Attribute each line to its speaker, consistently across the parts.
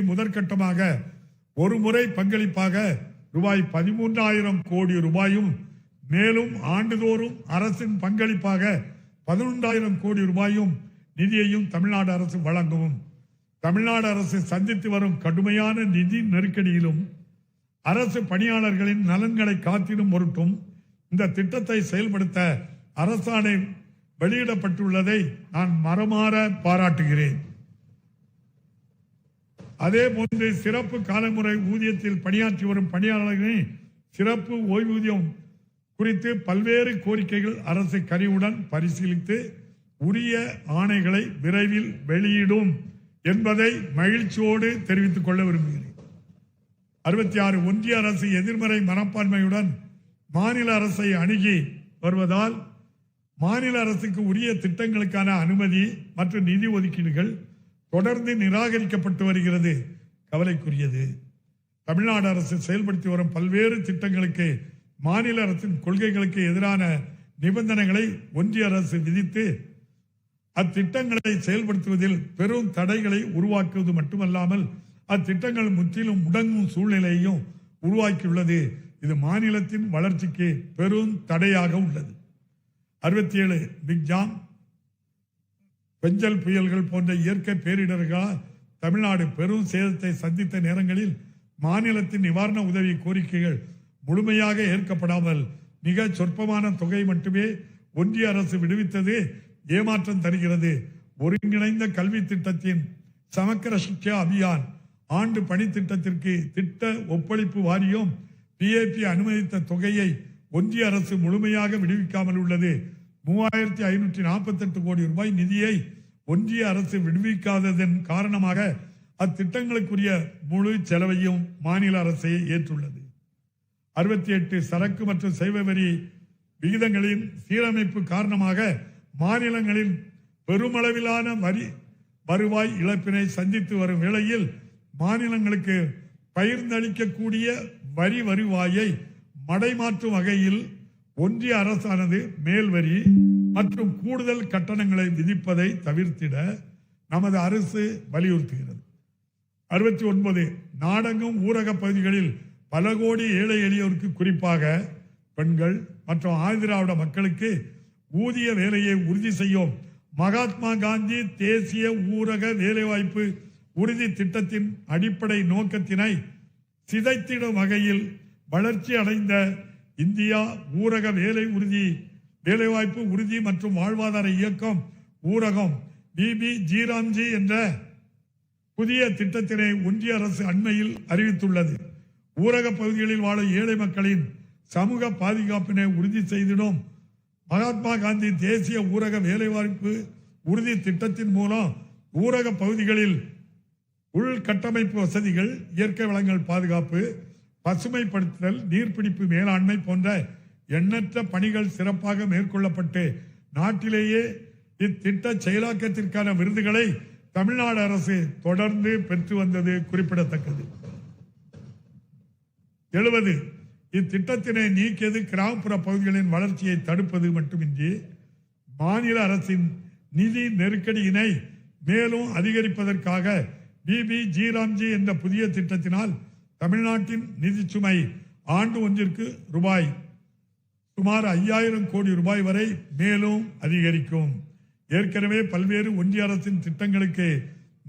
Speaker 1: முதற்கட்டமாக ஒரு முறை பங்களிப்பாக ரூபாய் பதிமூன்றாயிரம் கோடி ரூபாயும் மேலும் ஆண்டுதோறும் அரசின் பங்களிப்பாக பதினொன்றாயிரம் கோடி ரூபாயும் நிதியையும் தமிழ்நாடு அரசு வழங்கவும் தமிழ்நாடு அரசு சந்தித்து வரும் கடுமையான நிதி நெருக்கடியிலும் அரசு பணியாளர்களின் நலன்களை காத்திடும் பொருட்டும் இந்த திட்டத்தை செயல்படுத்த அரசாணை வெளியிடப்பட்டுள்ளதை நான் மரமாற பாராட்டுகிறேன். அதே போன்று சிறப்பு காலமுறை ஊதியத்தில் பணியாற்றி வரும் பணியாளர்களின் சிறப்பு ஓய்வூதியம் குறித்து பல்வேறு கோரிக்கைகள் அரசு கனிவுடன் பரிசீலித்து உரிய ஆணைகளை விரைவில் வெளியிடும் என்பதை மகிழ்ச்சியோடு தெரிவித்துக் கொள்ள விரும்புகிறேன். அறுபத்தி ஆறு ஒன்றிய அரசு எதிர்மறை மனப்பான்மையுடன் மாநில அரசை அணுகி வருவதால் மாநில அரசுக்கு உரிய திட்டங்களுக்கான அனுமதி மற்றும் நிதி ஒதுக்கீடுகள் தொடர்ந்து நிராகரிக்கப்பட்டு வருகிறது. கவலைக்குரியது. தமிழ்நாடு அரசு செயல்படுத்தி வரும் பல்வேறு திட்டங்களுக்கு மாநில அரசின் கொள்கைகளுக்கு எதிரான நிபந்தனைகளை ஒன்றிய அரசு விதித்து அத்திட்டங்களை செயல்படுத்துவதில் பெரும் தடைகளை உருவாக்குவது மட்டுமல்லாமல் அத்திட்டங்கள் முற்றிலும் முடங்கும் சூழ்நிலையையும் உருவாக்கியுள்ளது. இது மாநிலத்தின் வளர்ச்சிக்கு பெரும் தடையாக உள்ளது. அறுபத்தி ஏழு பிக்ஜாம் பெஞ்சல் புயல்கள் போன்ற இயற்கை பேரிடர்களால் தமிழ்நாடு பெரும் சேதத்தை சந்தித்த நேரங்களில் மாநிலத்தின் நிவாரண உதவி கோரிக்கைகள் முழுமையாக ஏற்கப்படாமல் மிக சொற்பமான தொகை மட்டுமே ஒன்றிய அரசு விடுவித்தது ஏமாற்றம் தருகிறது. ஒருங்கிணைந்த கல்வி திட்டத்தின் சமக்கர சிக்ஷா அபியான் ஆண்டு பணி திட்டத்திற்கு திட்ட ஒப்பளிப்பு வாரியம் பிஏபி அனுமதித்த தொகையை ஒன்றிய அரசு முழுமையாக விடுவிக்காமல் உள்ளது. மூவாயிரத்தி ஐநூற்றி நாற்பத்தெட்டு கோடி ரூபாய் நிதியை ஒன்றிய அரசு விடுவிக்காததன் காரணமாக அத்திட்டங்களுக்குரிய முழு செலவையும் மாநில அரசே ஏற்றுள்ளது. அறுபத்தி எட்டு சரக்கு மற்றும் சேவை வரி விகிதங்களின் சீரமைப்பு காரணமாக மாநிலங்களில் பெருமளவிலான வரி வருவாய் இழப்பினை சந்தித்து வரும் வேளையில் மாநிலங்களுக்கு பகிர்ந்தளிக்கக்கூடிய வரி வருவாயை மடைமாற்றும் வகையில் ஒன்றிய அரசானது மேல் வரி மற்றும் கூடுதல் கட்டணங்களை விதிப்பதை தவிர்த்திட நமது அரசு வலியுறுத்துகிறது. அறுபத்தி ஒன்பது நாடெங்கும் ஊரக பகுதிகளில் பல கோடி ஏழை எளியோருக்கு குறிப்பாக பெண்கள் மற்றும் ஆதிராவிட மக்களுக்கு ஊதிய வேலையை உறுதி செய்யும் மகாத்மா காந்தி தேசிய ஊரக வேலைவாய்ப்பு உறுதி திட்டத்தின் அடிப்படை நோக்கத்தினை சிதைத்திடும் வகையில் வளர்ச்சி அடைந்த இந்தியா ஊரக வேலை உறுதி வேலைவாய்ப்பு உறுதி மற்றும் வாழ்வாதார இயக்கம் ஊரகம். பிபி ஜீராம்ஜி என்ற புதிய திட்டத்தினை ஒன்றிய அரசு அண்மையில் அறிவித்துள்ளது. ஊரக பகுதிகளில் வாழும் ஏழை மக்களின் சமூக பாதுகாப்பினை உறுதி செய்திடும். மகாத்மா காந்தி தேசிய ஊரக வேலைவாய்ப்பு உறுதி திட்டத்தின் மூலம் ஊரக பகுதிகளில் உள்கட்டமைப்பு வசதிகள் இயற்கை வளங்கள் பாதுகாப்பு பசுமைப்படுத்துதல் நீர்பிடிப்பு மேலாண்மை போன்ற எண்ணற்ற பணிகள் சிறப்பாக மேற்கொள்ளப்பட்டு நாட்டிலேயே இத்திட்ட செயலாக்கத்திற்கான விருதுகளை தமிழ்நாடு அரசு தொடர்ந்து பெற்று வந்தது குறிப்பிடத்தக்கது. எழுபது இத்திட்டத்தினை நீக்கியது கிராமப்புற பகுதிகளின் வளர்ச்சியை தடுப்பது மட்டுமின்றி மாநில அரசின் நிதி நெருக்கடியினை மேலும் அதிகரிப்பதற்காக பிபி ஜீராம்ஜி என்ற புதிய திட்டத்தினால் தமிழ்நாட்டின் நிதி சுமை ஆண்டு ஒன்றிற்கு ரூபாய் சுமார் ஐயாயிரம் கோடி ரூபாய் வரை மேலும் அதிகரிக்கும். ஏற்கனவே பல்வேறு ஒன்றிய அரசின் திட்டங்களுக்கு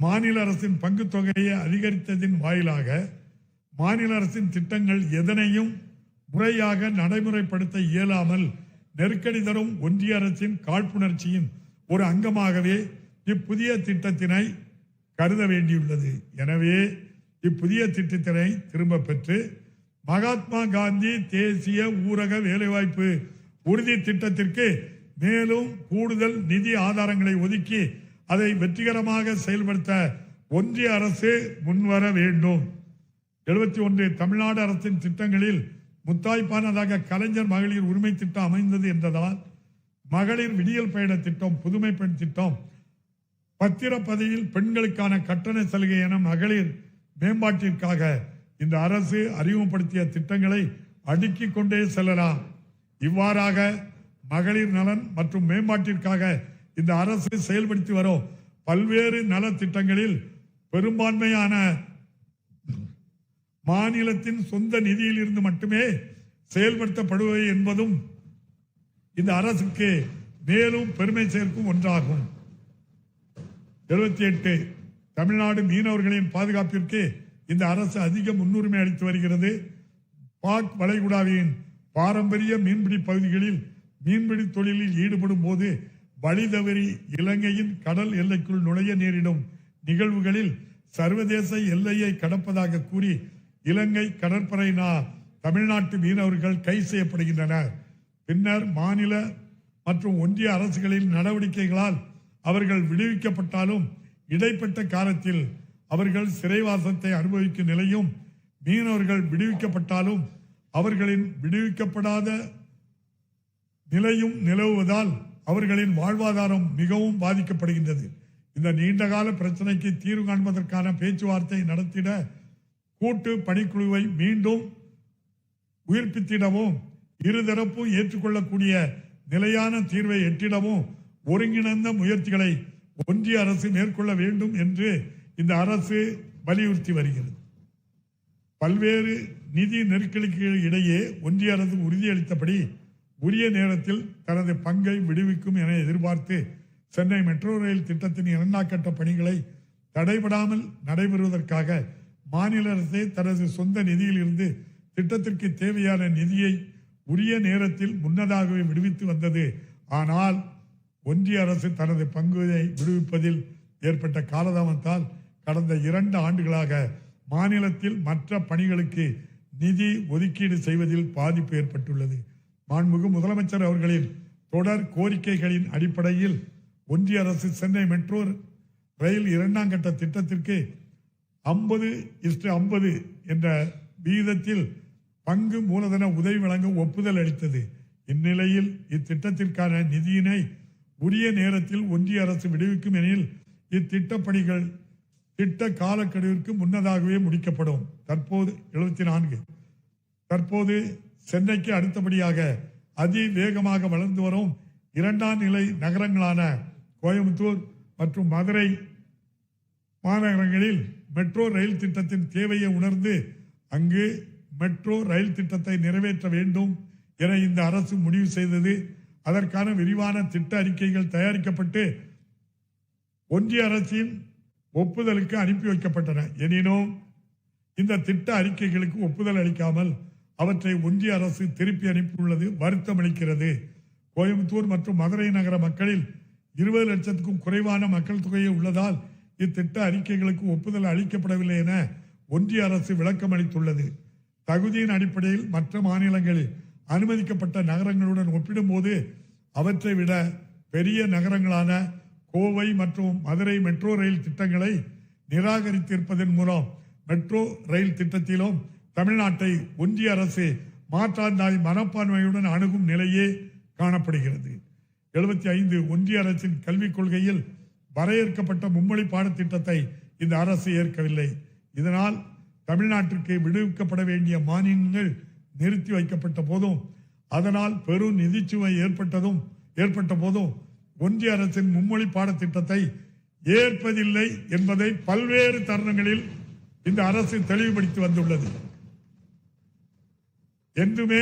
Speaker 1: மாநில அரசின் பங்கு தொகையை அதிகரித்ததின் வாயிலாக மாநில அரசின் திட்டங்கள் எதனையும் முறையாக நடைமுறைப்படுத்த இயலாமல் நெருக்கடி தரும் ஒன்றிய அரசின் காழ்ப்புணர்ச்சியின் ஒரு அங்கமாகவே இப்புதிய திட்டத்தினை கருத வேண்டியுள்ளது. எனவே இப்புதிய திட்டத்தினை திரும்ப பெற்று மகாத்மா காந்தி தேசிய ஊரக வேலைவாய்ப்பு உறுதி திட்டத்திற்கு மேலும் கூடுதல் நிதி ஆதாரங்களை ஒதுக்கி அதை வெற்றிகரமாக செயல்படுத்த ஒன்றிய அரசு முன்வர வேண்டும். எழுபத்தி ஒன்று தமிழ்நாடு அரசின் திட்டங்களில் முத்தாய்ப்பானதாக கலைஞர் மகளிர் உரிமை திட்டம் அமைந்தது என்றதால் மகளிர் விடியல் பயண திட்டம் புதுமை பெண் திட்டம் பத்திரப்பதிவில் பெண்களுக்கான கட்டண சலுகை என மகளிர் மேம்பாட்டிற்காக இந்த அரசு அறிமுகப்படுத்திய திட்டங்களை அடுக்கிக் கொண்டே செல்லலாம். இவ்வாறாக மகளிர் நலன் மற்றும் மேம்பாட்டிற்காக இந்த அரசு செயல்படுத்தி வரும் பல்வேறு நலத்திட்டங்களில் பெரும்பான்மையான மாநிலத்தின் சொந்த நிதியில் இருந்து மட்டுமே செயல்படுத்தப்படுவது என்பதும் இந்த அரசுக்கு மேலும் பெருமை சேர்க்கும் ஒன்றாகும். எழுபத்தி எட்டு தமிழ்நாடு மீனவர்களின் பாதுகாப்பிற்கு இந்த அரசு அதிக முன்னுரிமை அளித்து வருகிறது. பாக் வளைகுடாவின் பாரம்பரிய மீன்பிடி பகுதிகளில் மீன்பிடி தொழிலில் ஈடுபடும் போது வழி தவறி இலங்கையின் கடல் எல்லைக்குள் நுழைய நேரிடும் நிகழ்வுகளில் சர்வதேச எல்லையை கடப்பதாக கூறி இலங்கை கடற்படையினா தமிழ்நாட்டு மீனவர்கள் கை செய்யப்படுகின்றனர். பின்னர் மாநில மற்றும் ஒன்றிய அரசுகளின் நடவடிக்கைகளால் அவர்கள் விடுவிக்கப்பட்டாலும் இடைப்பட்ட காலத்தில் அவர்கள் சிறைவாசத்தை அனுபவிக்கும் நிலையும் மீனவர்கள் விடுவிக்கப்பட்டாலும் அவர்களின் விடுவிக்கப்படாத நிலையும் நிலவுவதால் அவர்களின் வாழ்வாதாரம் மிகவும் பாதிக்கப்படுகின்றது. இந்த நீண்டகால பிரச்சனைக்கு தீர்வு காண்பதற்கான பேச்சுவார்த்தை நடத்திட கூட்டு பணிக்குழுவை மீண்டும் உயிர்ப்பித்திடவும் இருதரப்பும் ஏற்றுக்கொள்ளக்கூடிய நிலையான தீர்வை எட்டிடவும் ஒருங்கிணைந்த முயற்சிகளை ஒன்றிய அரசு மேற்கொள்ள வேண்டும் என்று இந்த அரசு வலியுறுத்தி வருகிறது. பல்வேறு நிதி நெருக்கடிக்கு இடையே ஒன்றிய அரசு உறுதியளித்தபடி உரிய நேரத்தில் தனது பங்கை விடுவிக்கும் என எதிர்பார்த்து சென்னை மெட்ரோ ரயில் திட்டத்தின் இரண்டாம் கட்ட பணிகளை தடைபடாமல் நடைபெறுவதற்காக மாநில அரசே தனது சொந்த நிதியிலிருந்து திட்டத்திற்கு தேவையான நிதியை உரிய நேரத்தில் முன்னதாகவே விடுவித்து வந்தது. ஆனால் ஒன்றிய அரசு தனது பங்குகளை விடுவிப்பதில் ஏற்பட்ட காலதாமத்தால் கடந்த இரண்டு ஆண்டுகளாக மாநிலத்தில் மற்ற பணிகளுக்கு நிதி ஒதுக்கீடு செய்வதில் பாதிப்பு ஏற்பட்டுள்ளது. மாண்புமிகு முதலமைச்சர் அவர்களின் தொடர் கோரிக்கைகளின் அடிப்படையில் ஒன்றிய அரசு சென்னை மெட்ரோ ரயில் இரண்டாம் கட்ட திட்டத்திற்கு ஐம்பது இஸ்டு ஐம்பது என்ற விகிதத்தில் பங்கு மூலதன உதவி வழங்க ஒப்புதல் அளித்தது. இந்நிலையில் இத்திட்டத்திற்கான நிதியினை உரிய நேரத்தில் ஒன்றிய அரசு விடுவிக்கும் எனில் இத்திட்ட பணிகள் திட்ட காலக்கெடுவிற்கு முன்னதாகவே முடிக்கப்படும். தற்போது எழுபத்தி நான்கு தற்போது சென்னைக்கு அடுத்தபடியாக அதிவேகமாக வளர்ந்து வரும் இரண்டாம் நிலை நகரங்களான கோயம்புத்தூர் மற்றும் மதுரை மாநகரங்களில் மெட்ரோ ரயில் திட்டத்தின் தேவையை உணர்ந்து அங்கு மெட்ரோ ரயில் திட்டத்தை நிறைவேற்ற வேண்டும் என இந்த அரசு முடிவு செய்தது. அதற்கான விரிவான திட்ட அறிக்கைகள் தயாரிக்கப்பட்டு ஒன்றிய அரசின் ஒப்புதலுக்கு அனுப்பி வைக்கப்பட்டன. எனினும் இந்த திட்ட அறிக்கைகளுக்கு ஒப்புதல் அளிக்காமல் அவற்றை ஒன்றிய அரசு திருப்பி அனுப்பியுள்ளது வருத்தம் அளிக்கிறது. கோயம்புத்தூர் மற்றும் மதுரை நகர மக்களில் இருபது லட்சத்துக்கும் குறைவான மக்கள் தொகையை உள்ளதால் இத்திட்ட அறிக்கைகளுக்கு ஒப்புதல் அளிக்கப்படவில்லை என ஒன்றிய அரசு விளக்கம் அளித்துள்ளது தகுதியின் அடிப்படையில் மற்ற மாநிலங்களில் அனுமதிக்கப்பட்ட நகரங்களுடன் ஒப்பிடும்போது அவற்றை விட பெரிய நகரங்களான கோவை மற்றும் மதுரை மெட்ரோ ரயில் திட்டங்களை நிராகரித்திருப்பதன் மூலம் மெட்ரோ ரயில் திட்டத்திலும் தமிழ்நாட்டை ஒன்றிய அரசு மாற்றாந்தாய் மனப்பான்மையுடன் அணுகும் நிலையே காணப்படுகிறது. எழுபத்தி ஐந்து ஒன்றிய அரசின் கல்விக் கொள்கையில் வரையறுக்கப்பட்ட மும்மொழி பாடத்திட்டத்தை இந்த அரசு ஏற்கவில்லை. இதனால் தமிழ்நாட்டிற்கு விடுவிக்கப்பட வேண்டிய மானியங்கள் நிறுத்தி வைக்கப்பட்ட போதும் அதனால் பெரும் நிதிச்சுவை ஏற்பட்டதும் ஏற்பட்ட போதும் ஒன்றிய அரசின் மும்மொழி பாடத்திட்டத்தை ஏற்பதில்லை என்பதை பல்வேறு தருணங்களில் இந்த அரசு தெளிவுபடுத்தி வந்துள்ளது. என்றுமே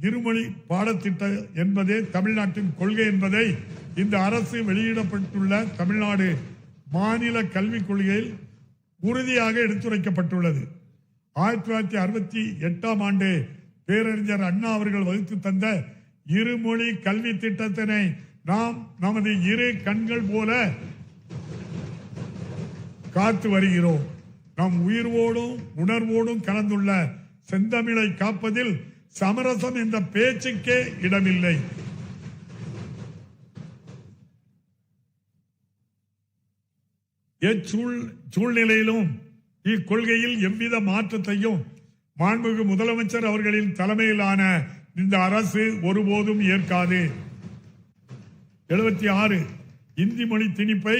Speaker 1: இருமொழி பாடத்திட்டம் என்பதே தமிழ்நாட்டின் கொள்கை என்பதை இந்த அரசு வெளியிடப்பட்டுள்ள தமிழ்நாடு மாநில கல்விக் கொள்கையில் உறுதியாக எடுத்துரைக்கப்பட்டுள்ளது. ஆயிரத்தி தொள்ளாயிரத்தி அறுபத்தி எட்டாம் ஆண்டு பேரறிஞர் அண்ணா அவர்கள் வகுத்து தந்த இருமொழி கல்வி திட்டத்தினை நாம் நமது இரு கண்கள் போல காத்து வருகிறோம். நம் உயிர்வோடும் உணர்வோடும் கலந்துள்ள செந்தமிழை காப்பதில் சமரசம் என்ற பேச்சுக்கே இடமில்லை. எச்சூழ் சூழ்நிலையிலும் இக்கொள்கையில் எவ்வித மாற்றத்தையும் மாண்புமிகு முதலமைச்சர் அவர்களின் தலைமையிலான இந்த அரசு ஒருபோதும் ஏற்காது. எழுபத்தி ஆறு இந்தி மொழி திணிப்பை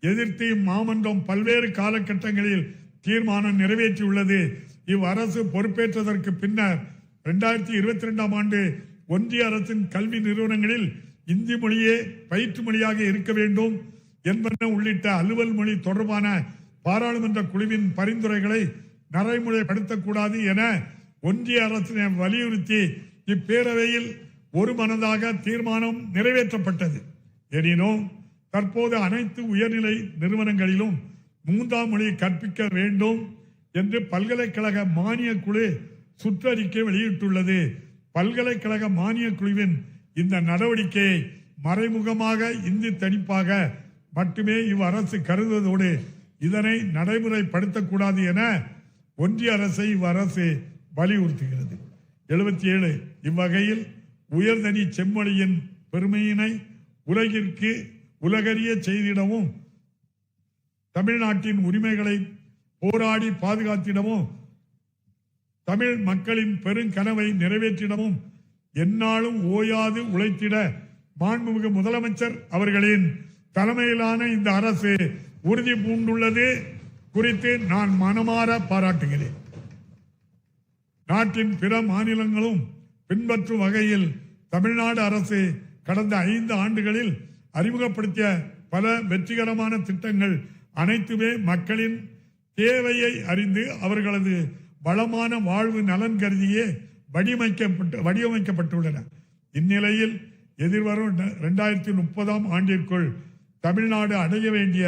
Speaker 1: எதிர்த்து மாமன்றம் பல்வேறு காலகட்டங்களில் தீர்மானம் நிறைவேற்றியுள்ளது. இவ்வரசு பொறுப்பேற்றதற்கு பின்னர் இரண்டாயிரத்தி இருபத்தி ரெண்டாம் ஆண்டு ஒன்றிய அரசின் கல்வி நிறுவனங்களில் இந்தி மொழியே பயிற்று மொழியாக இருக்க வேண்டும் என்பன உள்ளிட்ட அலுவல் மொழி தொடர்பான பாராளுமன்ற குழுவின் பரிந்துரைகளை நடைமுறைப்படுத்தக்கூடாது என ஒன்றிய அரசினை வலியுறுத்தி இப்பேரவையில் ஒரு மனதாக தீர்மானம் நிறைவேற்றப்பட்டது. எனினும் தற்போது அனைத்து உயர்நிலை நிறுவனங்களிலும் மூன்றாம் மொழி கற்பிக்க வேண்டும் என்று பல்கலைக்கழக மானியக் குழு சுற்றறிக்கை வெளியிட்டுள்ளது. பல்கலைக்கழக மானியக் குழுவின் இந்த நடவடிக்கையை மறைமுகமாக இந்தி தணிப்பாக மட்டுமே இவ்வரசு கருதுவதோடு இதனை நடைமுறைப்படுத்தக்கூடாது என ஒன்றிய அரசை இவ்வரசு வலியுறுத்துகிறது. எழுபத்தி ஏழு இவ்வகையில் உயர்தனி செம்மொழியின் பெருமையினை உலகிற்கு உலகறிய செய்திடவும் தமிழ்நாட்டின் உரிமைகளை போராடி பாதுகாத்திடவும் தமிழ் மக்களின் பெருங்கனவை நிறைவேற்றிடவும் எந்நாளும் ஓயாது உழைத்திட மாண்புமிகு முதலமைச்சர் அவர்களின் தலைமையிலான இந்த அரசு உறுதி பூண்டுள்ளது குறித்து நான் மனமாற பாராட்டுகிறேன். நாட்டின் பிற மாநிலங்களும் பின்பற்றும் வகையில் தமிழ்நாடு அரசு கடந்த ஐந்து ஆண்டுகளில் அறிமுகப்படுத்திய பல வெற்றிகரமான திட்டங்கள் அனைத்துமே மக்களின் தேவையை அறிந்து அவர்களது வளமான வாழ்வு நலன் கருதியே வடிவமைக்கப்பட்டு வடிவமைக்கப்பட்டுள்ளன. இந்நிலையில் எதிர்வரும் ரெண்டாயிரத்தி முப்பதாம் ஆண்டிற்குள் தமிழ்நாடு அடைய வேண்டிய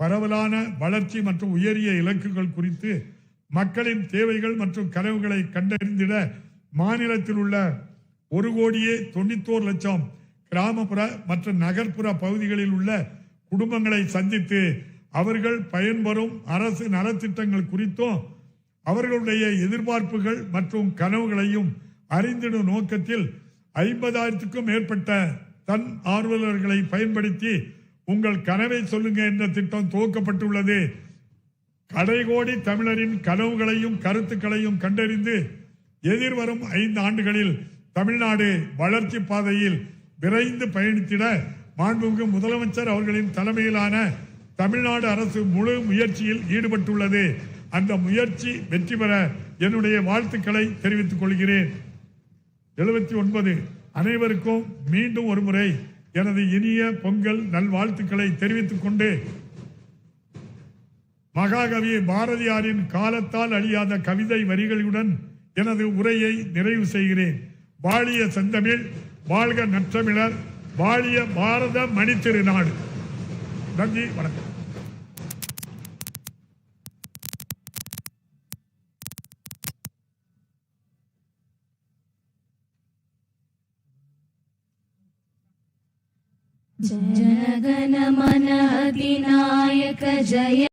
Speaker 1: பரவலான வளர்ச்சி மற்றும் உயரிய இலக்குகள் குறித்து மக்களின் தேவைகள் மற்றும் கனவுகளை கண்டறிந்திட மாநிலத்தில் உள்ள ஒரு கோடியே தொண்ணூத்தோரு லட்சம் கிராமப்புற மற்றும் நகர்ப்புற பகுதிகளில் உள்ள குடும்பங்களை சந்தித்து அவர்கள் பயன்பெறும் அரசு நலத்திட்டங்கள் குறித்தும் அவர்களுடைய எதிர்பார்ப்புகள் மற்றும் கனவுகளையும் அறிந்திடும் நோக்கத்தில் ஐம்பதாயிரத்துக்கும் மேற்பட்ட தன் ஆர்வலர்களை பயன்படுத்தி உங்கள் கனவை சொல்லுங்க என்ற திட்டம் துவக்கப்பட்டுள்ளது. கடைகோடி தமிழரின் கனவுகளையும் கருத்துக்களையும் கண்டறிந்து எதிர்வரும் ஐந்து ஆண்டுகளில் தமிழ்நாடு வளர்ச்சி பாதையில் விரைந்து பயணித்திட மாண்புமிகு முதலமைச்சர் அவர்களின் தலைமையிலான தமிழ்நாடு அரசு முழு முயற்சியில் ஈடுபட்டுள்ளது. அந்த முயற்சி வெற்றி பெற என்னுடைய வாழ்த்துக்களை தெரிவித்துக் கொள்கிறேன். எழுபத்தி ஒன்பது. அனைவருக்கும் மீண்டும் ஒரு முறை எனது இனிய பொங்கல் நல்வாழ்த்துக்களை தெரிவித்துக் கொண்டு மகாகவி பாரதியாரின் காலத்தால் அழியாத கவிதை வரிகளுடன் எனது உரையை நிறைவு செய்கிறேன். வாழிய செந்தமிழ் வாழ்க நற்றமிழர் வாழிய பாரத மணித்திருநாடு நன்றி வணக்கம்.
Speaker 2: जय जगन मनः जय।